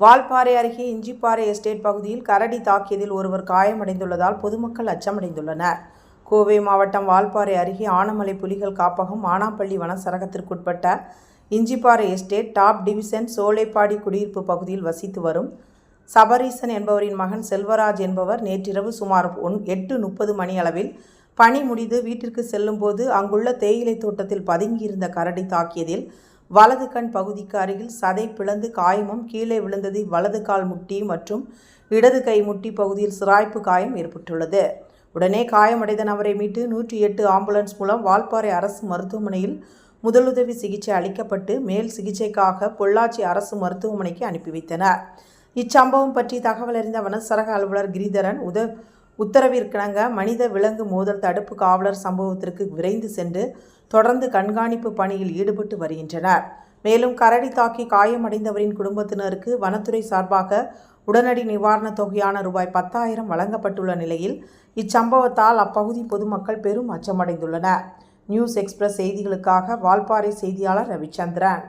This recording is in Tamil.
வால்பாறை அருகே இஞ்சிப்பாறை எஸ்டேட் பகுதியில் கரடி தாக்கியதில் ஒருவர் காயமடைந்துள்ளதால் பொதுமக்கள் அச்சமடைந்துள்ளனர். கோவை மாவட்டம் வால்பாறை அருகே ஆனமலை புலிகள் காப்பகம் Anappalli வனச்சரகத்திற்குட்பட்ட Injipparai estate top division Solaipadi குடியிருப்பு பகுதியில் வசித்து வரும் சபரீசன் என்பவரின் மகன் செல்வராஜ் என்பவர் நேற்றிரவு சுமார் ஒன் எட்டு முப்பது மணி அளவில் பணி முடிந்து வீட்டிற்கு செல்லும்போது அங்குள்ள தேயிலை தோட்டத்தில் பதுங்கியிருந்த கரடி தாக்கியதில் வலது கண் பகுதிக்கு அருகில் சதை பிளந்து காயமும் கீழே விழுந்தது வலது கால் முட்டி மற்றும் இடது கை முட்டி பகுதியில் சிராய்ப்பு காயம் ஏற்பட்டுள்ளது. உடனே காயமடைந்த நபரை மீட்டு நூற்றி எட்டு ஆம்புலன்ஸ் மூலம் வால்பாறை அரசு மருத்துவமனையில் முதலுதவி சிகிச்சை அளிக்கப்பட்டு மேல் சிகிச்சைக்காக பொள்ளாச்சி அரசு மருத்துவமனைக்கு அனுப்பி வைத்தனர். இச்சம்பவம் பற்றி தகவல் அறிந்த வனச்சரக அலுவலர் கிரிதரன் உத உத்தரவிற்கிணங்க மனித விலங்கு மோதல் தடுப்பு காவலர் சம்பவத்திற்கு விரைந்து சென்று தொடர்ந்து கண்காணிப்பு பணியில் ஈடுபட்டு வருகின்றனர். மேலும் கரடி தாக்கி காயமடைந்தவரின் குடும்பத்தினருக்கு வனத்துறை சார்பாக உடனடி நிவாரணத் தொகையான ரூபாய் பத்தாயிரம் வழங்கப்பட்டுள்ள நிலையில் இச்சம்பவத்தால் அப்பகுதி பொதுமக்கள் பெரும் அச்சமடைந்துள்ளனர். நியூஸ் எக்ஸ்பிரஸ் செய்திகளுக்காக வால்பாறை செய்தியாளர் ரவிச்சந்திரன்.